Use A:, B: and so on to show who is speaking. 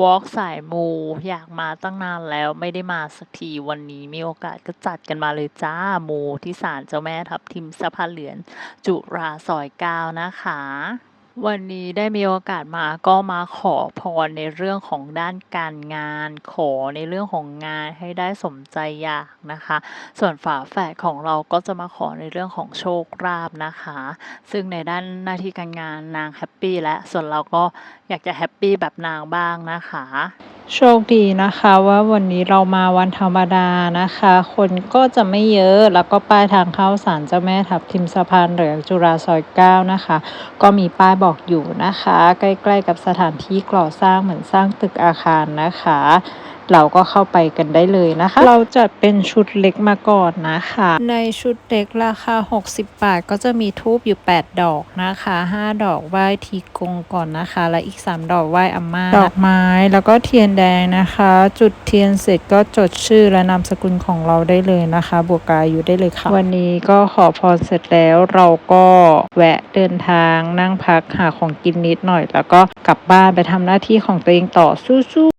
A: วอล์กสายมู อยากมาตั้งนานแล้วไม่ได้มาสักทีวันนี้มีโอกาสก็จัดกันมาเลยจ้ามูที่ศาลเจ้าแม่ทับทิมสะพานเหลือน จุราซอยเก้านะคะ วันนี้ได้มีโอกาสมาก็มาขอพรในเรื่องของด้านการงาน ขอในเรื่องของงานให้ได้สมใจอยากนะคะ ส่วนฝาแฝดของเราก็จะมาขอในเรื่องของโชคลาภนะคะ ซึ่งในด้านหน้าที่การงานนางแฮปปี้และส่วนเราก็อยากจะแฮปปี้แบบนางบ้างนะคะ
B: โชคดีนะคะว่าวันนี้เรามาวันธรรมดานะคะ คนก็จะไม่เยอะแล้วก็ป้ายทางเข้าศาลเจ้าแม่ทับทิมสะพานเหลืองจุฬาซอยเก้านะคะ ก็มีป้ายบอกอยู่นะคะ ใกล้ๆกับสถานที่ก่อสร้างเหมือนสร้างตึกอาคารนะคะ เราก็เข้าไปกันได้เลยนะคะ เราจัดเป็นชุดเล็กมาก่อนนะคะ ในชุดเล็กราคา 60 บาท ก็จะมีทูบอยู่ 8 ดอกนะคะ 5 ดอกไหว้ทีกงก่อนนะคะ และอีก 3 ดอกไหว้อาม่า ดอกไม้ แล้วก็เทียนแดงนะคะ จุดเทียนเสร็จก็จดชื่อและนามสกุลของเราได้เลยนะคะ บวกกาอยู่ได้เลยค่ะ วันนี้ก็ขอพรเสร็จแล้วเราก็แวะเดินทางนั่งพักหาของกินนิดหน่อย แล้วก็กลับบ้านไปทำหน้าที่ของตัวเองต่อสู้ๆ